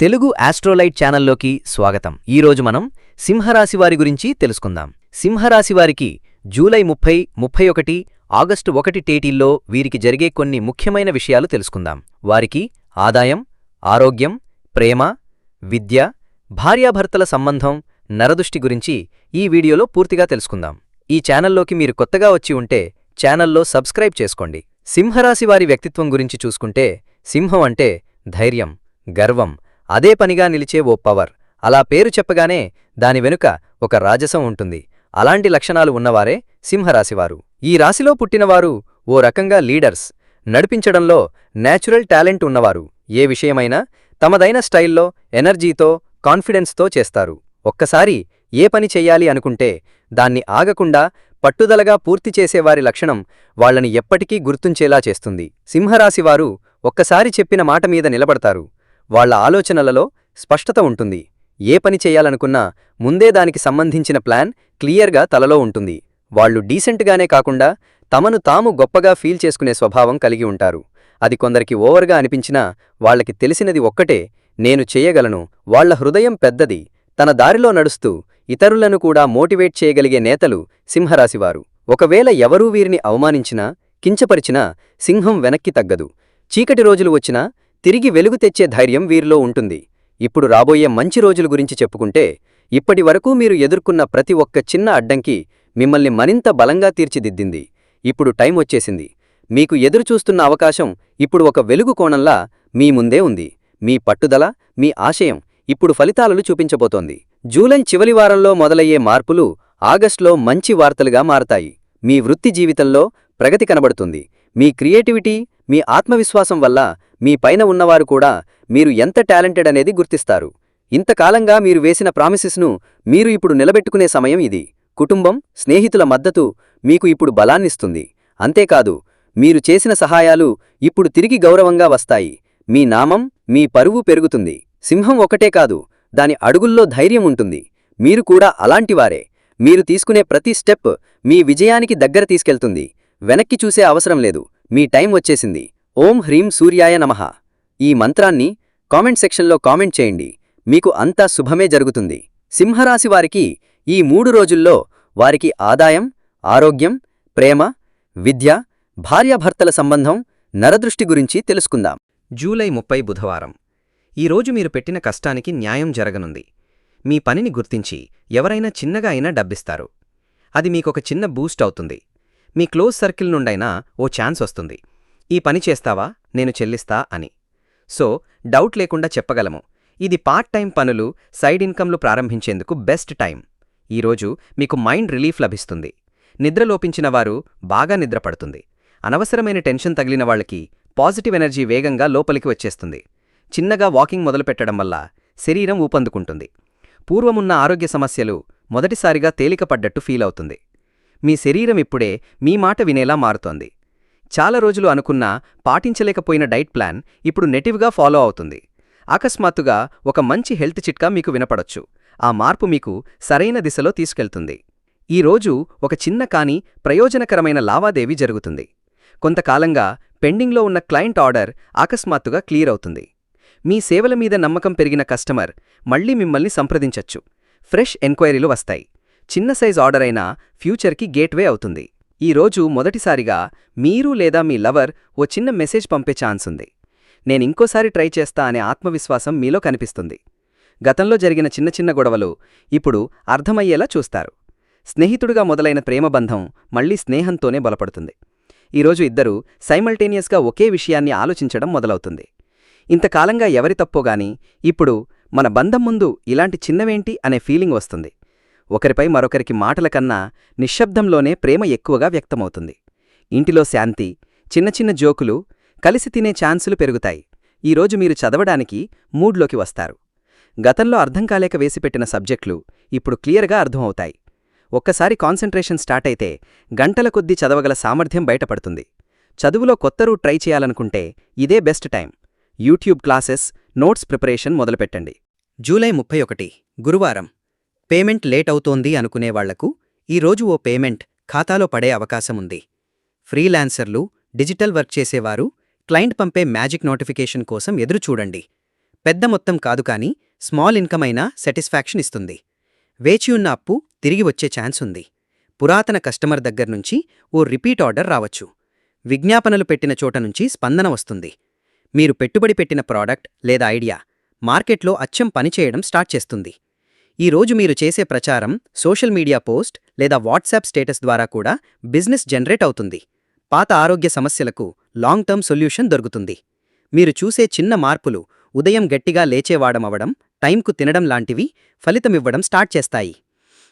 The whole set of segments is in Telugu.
తెలుగు ఆస్ట్రోలైట్ ఛానల్లోకి స్వాగతం. ఈరోజు మనం సింహరాశి వారి గురించి తెలుసుకుందాం. సింహరాశివారికి జూలై ముప్పై ముప్పై ఒకటి ఆగస్టు ఒకటి టేటీల్లో వీరికి జరిగే కొన్ని ముఖ్యమైన విషయాలు తెలుసుకుందాం. వారికి ఆదాయం ఆరోగ్యం ప్రేమ విద్య భార్యాభర్తల సంబంధం నరదృష్టి గురించి ఈ వీడియోలో పూర్తిగా తెలుసుకుందాం. ఈ ఛానల్లోకి మీరు కొత్తగా వచ్చి ఉంటే ఛానల్లో సబ్స్క్రైబ్ చేసుకోండి. సింహరాశివారి వ్యక్తిత్వం గురించి చూసుకుంటే సింహం అంటే ధైర్యం గర్వం అదే పనిగా నిలిచే ఓ పవర్. అలా పేరు చెప్పగానే దాని వెనుక ఒక రాజసం ఉంటుంది. అలాంటి లక్షణాలు ఉన్నవారే సింహరాశివారు. ఈ రాశిలో పుట్టినవారు ఓ రకంగా లీడర్స్. నడిపించడంలో నేచురల్ టాలెంట్ ఉన్నవారు. ఏ విషయమైనా తమదైన స్టైల్లో ఎనర్జీతో కాన్ఫిడెన్స్తో చేస్తారు. ఒక్కసారి ఏ పని చెయ్యాలి అనుకుంటే దాన్ని ఆగకుండా పట్టుదలగా పూర్తి చేసేవారి లక్షణం వాళ్ళని ఎప్పటికీ గుర్తుంచేలా చేస్తుంది. సింహరాశివారు ఒక్కసారి చెప్పిన మాట మీద నిలబడతారు. వాళ్ళ ఆలోచనలలో స్పష్టత ఉంటుంది. ఏ పని చేయాలనుకున్నా ముందే దానికి సంబంధించిన ప్లాన్ క్లియర్గా తలలో ఉంటుంది. వాళ్ళు డీసెంట్గానే కాకుండా తమను తాము గొప్పగా ఫీల్ చేసుకునే స్వభావం కలిగి ఉంటారు. అది కొందరికి ఓవర్గా అనిపించినా వాళ్ళకి తెలిసినది ఒక్కటే నేను చెయ్యగలను వాళ్ళ హృదయం పెద్దది తన దారిలో నడుస్తూ ఇతరులను కూడా మోటివేట్ చేయగలిగే నేతలు సింహరాశివారు. ఒకవేళ ఎవరూ వీరిని అవమానించినా కించపరిచినా సింహం వెనక్కి తగ్గదు. చీకటి రోజులు వచ్చినా తిరిగి వెలుగు తెచ్చే ధైర్యం వీరిలో ఉంటుంది. ఇప్పుడు రాబోయే మంచి రోజుల గురించి చెప్పుకుంటే ఇప్పటి వరకు మీరు ఎదుర్కొన్న ప్రతి ఒక్క చిన్న అడ్డంకి మిమ్మల్ని మరింత బలంగా తీర్చిదిద్దింది. ఇప్పుడు టైం వచ్చేసింది. మీకు ఎదురుచూస్తున్న అవకాశం ఇప్పుడు ఒక వెలుగు కోణంలా మీ ముందే ఉంది. మీ పట్టుదల మీ ఆశయం ఇప్పుడు ఫలితాలను చూపించబోతోంది. జూలై చివరి వారంలో మొదలయ్యే మార్పులు ఆగస్టులో మంచి వార్తలుగా మారతాయి. మీ వృత్తి జీవితంలో ప్రగతి కనబడుతుంది. మీ క్రియేటివిటీ మీ ఆత్మవిశ్వాసం వల్ల మీ పైన ఉన్నవారు కూడా మీరు ఎంత టాలెంటెడ్ అనేది గుర్తిస్తారు. ఇంతకాలంగా మీరు వేసిన ప్రామిసెస్ను మీరు ఇప్పుడు నిలబెట్టుకునే సమయం ఇది. కుటుంబం స్నేహితుల మద్దతు మీకు ఇప్పుడు బలాన్నిస్తుంది. అంతేకాదు మీరు చేసిన సహాయాలు ఇప్పుడు తిరిగి గౌరవంగా వస్తాయి. మీ నామం మీ పరువు పెరుగుతుంది. సింహం ఒకటే కాదు దాని అడుగుల్లో ధైర్యం ఉంటుంది. మీరు కూడా అలాంటివారే మీరు తీసుకునే ప్రతి స్టెప్ మీ విజయానికి దగ్గర తీసుకెళ్తుంది. వెనక్కి చూసే అవసరం లేదు. మీ టైం వచ్చేసింది. ఓం హ్రీం సూర్యాయ నమః. ఈ మంత్రాన్ని కామెంట్ సెక్షన్లో కామెంట్ చేయండి. మీకు అంతా శుభమే జరుగుతుంది. సింహరాశి వారికి ఈ మూడు రోజుల్లో వారికి ఆదాయం ఆరోగ్యం ప్రేమ విద్య భార్యాభర్తల సంబంధం నరదృష్టి గురించి తెలుసుకుందాం. జూలై ముప్పై బుధవారం. ఈరోజు మీరు పెట్టిన కష్టానికి న్యాయం జరగనుంది. మీ పనిని గుర్తించి ఎవరైనా చిన్నగా అయినా డబ్బిస్తారు. అది మీకొక చిన్న బూస్ట్ అవుతుంది. మీ క్లోజ్ సర్కిల్ నుండైనా ఓ ఛాన్స్ వస్తుంది. ఈ పని చేస్తావా? నేను చెల్లిస్తా అని. సో డౌట్ లేకుండా చెప్పగలము. ఇది పార్ట్ టైం పనులు సైడ్ ఇన్కమ్లు ప్రారంభించేందుకు బెస్ట్ టైం. ఈరోజు మీకు మైండ్ రిలీఫ్ లభిస్తుంది. నిద్రలోపించిన వారు బాగా నిద్రపడుతుంది అనవసరమైన టెన్షన్ తగిలిన వాళ్ళకి పాజిటివ్ ఎనర్జీ వేగంగా లోపలికి వచ్చేస్తుంది. చిన్నగా వాకింగ్ మొదలుపెట్టడం వల్ల శరీరం ఊపందుకుంటుంది. పూర్వమున్న ఆరోగ్య సమస్యలు మొదటిసారిగా తేలికపడ్డట్టు ఫీల్ అవుతుంది. మీ శరీరం ఇప్పుడే మీ మాట వినేలా మారుతోంది. చాలా రోజులు అనుకున్నా పాటించలేకపోయిన డైట్ ప్లాన్ ఇప్పుడు నెటివ్గా ఫాలో అవుతుంది. అకస్మాత్తుగా ఒక మంచి హెల్త్ చిట్కా మీకు వినపడొచ్చు. ఆ మార్పు మీకు సరైన దిశలో తీసుకెళ్తుంది. ఈరోజు ఒక చిన్న కాని ప్రయోజనకరమైన లావాదేవీ జరుగుతుంది. కొంతకాలంగా పెండింగ్లో ఉన్న క్లయింట్ ఆర్డర్ అకస్మాత్తుగా క్లియర్ అవుతుంది. మీ సేవల మీద నమ్మకం పెరిగిన కస్టమర్ మళ్ళీ మిమ్మల్ని సంప్రదించచ్చు. ఫ్రెష్ ఎంక్వైరీలు వస్తాయి. చిన్న సైజ్ ఆర్డర్ అయినా ఫ్యూచర్కి గేట్వే అవుతుంది. ఈరోజు మొదటిసారిగా మీరు లేదా మీ లవర్ ఓ చిన్న మెసేజ్ పంపే ఛాన్స్ ఉంది. నేనింకోసారి ట్రై చేస్తా అనే ఆత్మవిశ్వాసం మీలో కనిపిస్తుంది. గతంలో జరిగిన చిన్న చిన్న గొడవలు ఇప్పుడు అర్థమయ్యేలా చూస్తారు. స్నేహితుడుగా మొదలైన ప్రేమబంధం మళ్ళీ స్నేహంతోనే బలపడుతుంది. ఈరోజు ఇద్దరూ సైమల్టేనియస్గా ఒకే విషయాన్ని ఆలోచించడం మొదలవుతుంది. ఇంతకాలంగా ఎవరి తప్పోగాని ఇప్పుడు మన బంధం ముందు ఇలాంటి చిన్నవేంటి అనే ఫీలింగ్ వస్తుంది. ఒకరిపై మరొకరికి మాటల కన్నా నిశ్శబ్దంలోనే ప్రేమ ఎక్కువగా వ్యక్తమవుతుంది. ఇంటిలో శాంతి చిన్న చిన్న జోకులు కలిసి తినే ఛాన్సులు పెరుగుతాయి. ఈరోజు మీరు చదవడానికి మూడ్లోకి వస్తారు. గతంలో అర్థం కాలేక వేసిపెట్టిన సబ్జెక్టులు ఇప్పుడు క్లియర్గా అర్థమవుతాయి. ఒక్కసారి కాన్సంట్రేషన్ స్టార్ట్ అయితే గంటల కొద్దీ చదవగల సామర్థ్యం బయటపడుతుంది. చదువులో కొత్త రూట్ ట్రై చేయాలనుకుంటే ఇదే best time. YouTube classes notes preparation మొదలుపెట్టండి. July ముప్పై ఒకటి గురువారం. పేమెంట్ లేట్ అవుతోంది అనుకునేవాళ్ళకు ఈరోజు ఓ పేమెంట్ ఖాతాలో పడే అవకాశముంది. ఫ్రీలాన్సర్లు డిజిటల్ వర్క్ చేసేవారు క్లయింట్ పంపే మ్యాజిక్ నోటిఫికేషన్ కోసం ఎదురుచూడండి. పెద్ద మొత్తం కాదు కానీ స్మాల్ ఇన్కమ్ అయినా సాటిస్ఫాక్షన్ ఇస్తుంది. వేచియున్న అప్పు తిరిగి వచ్చే ఛాన్స్ ఉంది. పురాతన కస్టమర్ దగ్గర్నుంచి ఓ రిపీట్ ఆర్డర్ రావచ్చు. విజ్ఞాపనలు పెట్టిన చోట నుంచి స్పందన వస్తుంది. మీరు పెట్టుబడి పెట్టిన ప్రోడక్ట్ లేదా ఐడియా మార్కెట్లో అచ్చం పనిచేయడం స్టార్ట్ చేస్తుంది. ఈ రోజు మీరు చేసే ప్రచారం సోషల్ మీడియా పోస్ట్ లేదా వాట్సాప్ స్టేటస్ ద్వారా కూడా బిజినెస్ జనరేట్ అవుతుంది. పాత ఆరోగ్య సమస్యలకు లాంగ్ టర్మ్ సొల్యూషన్ దొరుకుతుంది. మీరు చూసే చిన్న మార్పులు ఉదయం గట్టిగా లేచేవాడమవడం టైంకు తినడం లాంటివి ఫలితమివ్వడం స్టార్ట్ చేస్తాయి.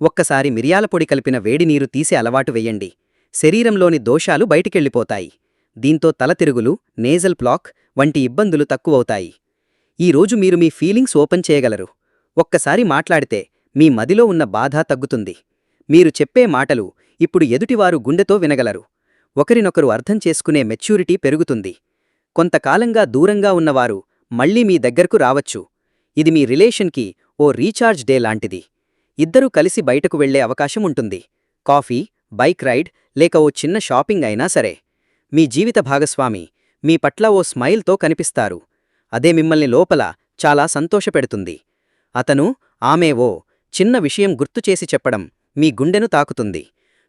ఒక్కసారి మిరియాల పొడి కలిపిన వేడి నీరు తీసే అలవాటు వెయ్యండి శరీరంలోని దోషాలు బయటికెళ్ళిపోతాయి. దీంతో తలతిరుగులు నేజల్ ప్లాక్ వంటి ఇబ్బందులు తక్కువవుతాయి. ఈ రోజు మీరు మీ ఫీలింగ్స్ ఓపెన్ చేయగలరు. ఒక్కసారి మాట్లాడితే మీ మదిలో ఉన్న బాధ తగ్గుతుంది. మీరు చెప్పే మాటలు ఇప్పుడు ఎదుటివారు గుండెతో వినగలరు. ఒకరినొకరు అర్థం చేసుకునే మెచ్యూరిటీ పెరుగుతుంది. కొంతకాలంగా దూరంగా ఉన్నవారు మళ్ళీ మీ దగ్గరకు రావచ్చు. ఇది మీ రిలేషన్కి ఓ రీఛార్జ్ డే లాంటిది. ఇద్దరూ కలిసి బయటకు వెళ్ళే అవకాశం ఉంటుంది. కాఫీ బైక్ రైడ్ లేక ఓ చిన్న షాపింగ్ అయినా సరే. మీ జీవిత భాగస్వామి మీ పట్ల ఓ స్మైల్తో కనిపిస్తారు. అదే మిమ్మల్ని లోపల చాలా సంతోషపెడుతుంది. అతను ఆమె ఓ చిన్న విషయం గుర్తుచేసి చెప్పడం మీ గుండెను తాకుతుంది.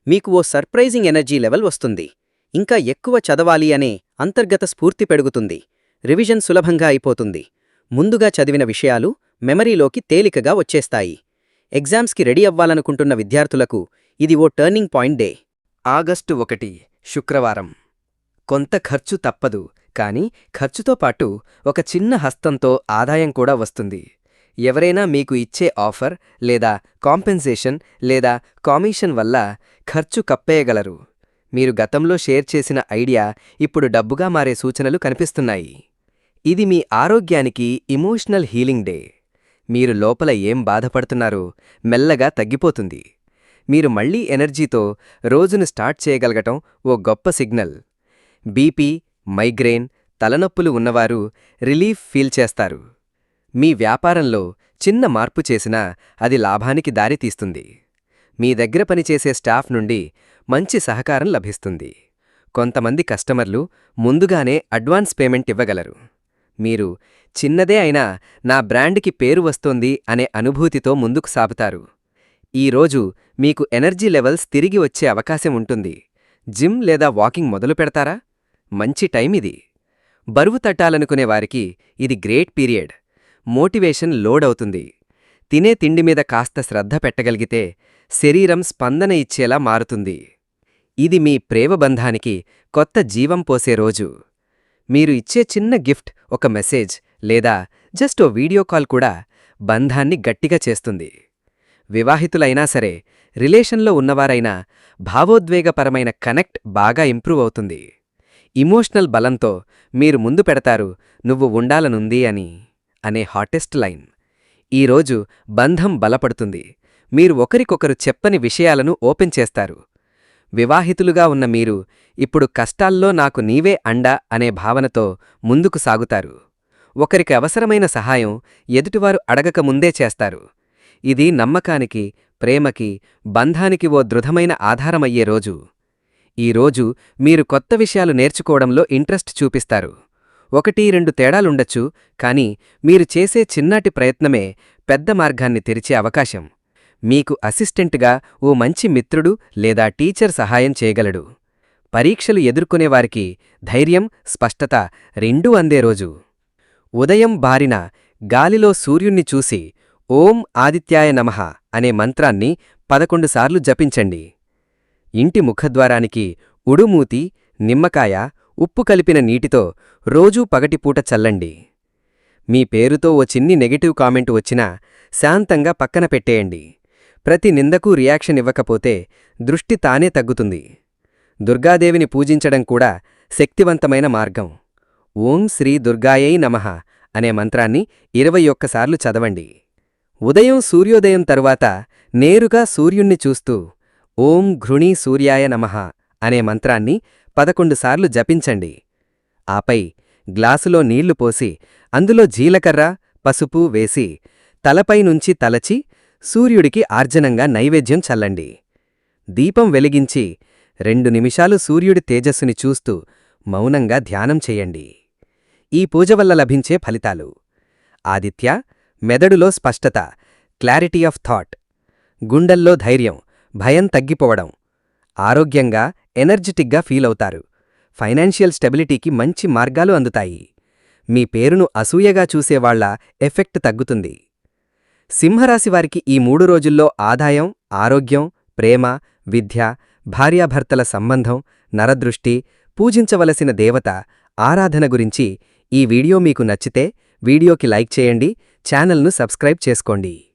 మీకు ఓ సర్ప్రైజింగ్ ఎనర్జీ లెవెల్ వస్తుంది. ఇంకా ఎక్కువ చదవాలి అనే అంతర్గత స్ఫూర్తి పెరుగుతుంది. రివిజన్ సులభంగా అయిపోతుంది. ముందుగా చదివిన విషయాలు మెమరీలోకి తేలికగా వచ్చేస్తాయి. ఎగ్జామ్స్కి రెడీ అవ్వాలనుకుంటున్న విద్యార్థులకు ఇది ఓ టర్నింగ్ పాయింట్ డే. ఆగస్టు ఒకటి శుక్రవారం. కొంత ఖర్చు తప్పదు కాని ఖర్చుతో పాటు ఒక చిన్న హస్తంతో ఆదాయం కూడా వస్తుంది. ఎవరైనా మీకు ఇచ్చే ఆఫర్ లేదా కాంపెన్సేషన్ లేదా కామిషన్ వల్ల ఖర్చు కప్పేయగలరు. మీరు గతంలో షేర్ చేసిన ఐడియా ఇప్పుడు డబ్బుగా మారే సూచనలు కనిపిస్తున్నాయి. ఇది మీ ఆరోగ్యానికి ఇమోషనల్ హీలింగ్ డే. మీరు లోపల ఏం బాధపడుతున్నారో మెల్లగా తగ్గిపోతుంది. మీరు మళ్ళీ ఎనర్జీతో రోజును స్టార్ట్ చేయగలగటం ఓ గొప్ప సిగ్నల్. బీపీ మైగ్రేన్ తలనొప్పులు ఉన్నవారు రిలీఫ్ ఫీల్ చేస్తారు. మీ వ్యాపారంలో చిన్న మార్పు చేసినా అది లాభానికి దారితీస్తుంది మీ దగ్గర పనిచేసే స్టాఫ్ నుండి మంచి సహకారం లభిస్తుంది. కొంతమంది కస్టమర్లు ముందుగానే అడ్వాన్స్ పేమెంట్ ఇవ్వగలరు. మీరు చిన్నదే అయినా నా బ్రాండ్కి పేరు వస్తోంది అనే అనుభూతితో ముందుకు సాగుతారు. ఈరోజు మీకు ఎనర్జీ లెవెల్స్ తిరిగి వచ్చే అవకాశం ఉంటుంది. జిమ్ లేదా వాకింగ్ మొదలు పెడతారా? మంచి టైం ఇది. బరువు తట్టాలనుకునే వారికి ఇది గ్రేట్ పీరియడ్. మోటివేషన్ లోడ్ అవుతుంది తినే తిండి మీద కాస్త శ్రద్ధ పెట్టగలిగితే శరీరం స్పందన ఇచ్చేలా మారుతుంది. ఇది మీ ప్రేమబంధానికి కొత్త జీవం పోసే రోజు. మీరు ఇచ్చే చిన్న గిఫ్ట్ ఒక మెసేజ్ లేదా జస్ట్ ఓ వీడియో కాల్ కూడా బంధాన్ని గట్టిగా చేస్తుంది. వివాహితులైనా సరే రిలేషన్లో ఉన్నవారైనా భావోద్వేగపరమైన కనెక్ట్ బాగా ఇంప్రూవ్ అవుతుంది. ఇమోషనల్ బలంతో మీరు ముందు పెడతారు నువ్వు ఉండాలనుంది అని. అనే హాటెస్ట్ లైన్. ఈరోజు బంధం బలపడుతుంది. మీరు ఒకరికొకరు చెప్పని విషయాలను ఓపెన్ చేస్తారు. వివాహితులుగా ఉన్న మీరు ఇప్పుడు కష్టాల్లో నాకు నీవే అండా అనే భావనతో ముందుకు సాగుతారు. ఒకరికి అవసరమైన సహాయం ఎదుటివారు అడగక ముందే చేస్తారు. ఇది నమ్మకానికి ప్రేమకి బంధానికి ఓ దృఢమైన ఆధారమయ్యే రోజు. ఈ రోజు మీరు కొత్త విషయాలు నేర్చుకోవడంలో ఇంట్రెస్ట్ చూపిస్తారు. ఒకటి రెండు తేడాలుండొచ్చు కానీ మీరు చేసే చిన్నాటి ప్రయత్నమే పెద్ద మార్గాన్ని తెరిచే అవకాశం. మీకు అసిస్టెంట్గా ఓ మంచి మిత్రుడు లేదా టీచర్ సహాయం చేయగలడు. పరీక్షలు ఎదుర్కొనేవారికి ధైర్యం స్పష్టత రెండూ అందే రోజు. ఉదయం బారిన గాలిలో సూర్యుణ్ణి చూసి ఓం ఆదిత్యాయ నమః అనే మంత్రాన్ని పదకొండుసార్లు జపించండి. ఇంటి ముఖద్వారానికి ఉడుమూతి నిమ్మకాయ ఉప్పు కలిపిన నీటితో రోజూ పగటిపూట చల్లండి. మీ పేరుతో ఓ చిన్ని నెగటివ్ కామెంట్ వచ్చినా శాంతంగా పక్కన పెట్టేయండి. ప్రతి నిందకు రియాక్షన్ ఇవ్వకపోతే దృష్టి తానే తగ్గుతుంది. దుర్గాదేవిని పూజించడం కూడా శక్తివంతమైన మార్గం. ఓం శ్రీ దుర్గాయై నమః అనే మంత్రాన్ని ఇరవై ఒక్కసార్లు చదవండి. ఉదయం సూర్యోదయం తరువాత నేరుగా సూర్యుణ్ణి చూస్తూ ఓం ఘృణీ సూర్యాయ నమః అనే మంత్రాన్ని పదకొండుసార్లు జపించండి. ఆపై గ్లాసులో నీళ్ళు పోసి అందులో జీలకర్ర పసుపు వేసి తలపై నుంచి తలచి సూర్యుడికి ఆర్జనంగా నైవేద్యం చల్లండి. దీపం వెలిగించి రెండు నిమిషాలు సూర్యుడి తేజస్సుని చూస్తూ మౌనంగా ధ్యానం చెయ్యండి ఈ పూజ వల్ల లభించే ఫలితాలు. ఆదిత్య మెదడులో స్పష్టత క్లారిటీ ఆఫ్ థాట్. గుండెల్లో ధైర్యం భయం తగ్గిపోవడం. ఆరోగ్యంగా ఎనర్జెటిక్గా ఫీల్ అవుతారు ఫైనాన్షియల్ స్టెబిలిటీకి మంచి మార్గాలు అందుతాయి. మీ పేరును అసూయగా చూసేవాళ్ళ ఎఫెక్ట్ తగ్గుతుంది. సింహరాశివారికి ఈ మూడు రోజుల్లో ఆదాయం ఆరోగ్యం ప్రేమ విద్య భార్యాభర్తల సంబంధం నరదృష్టి పూజించవలసిన దేవత ఆరాధన గురించి ఈ వీడియో మీకు నచ్చితే వీడియోకి లైక్ చేయండి ఛానల్ను సబ్స్క్రైబ్ చేసుకోండి.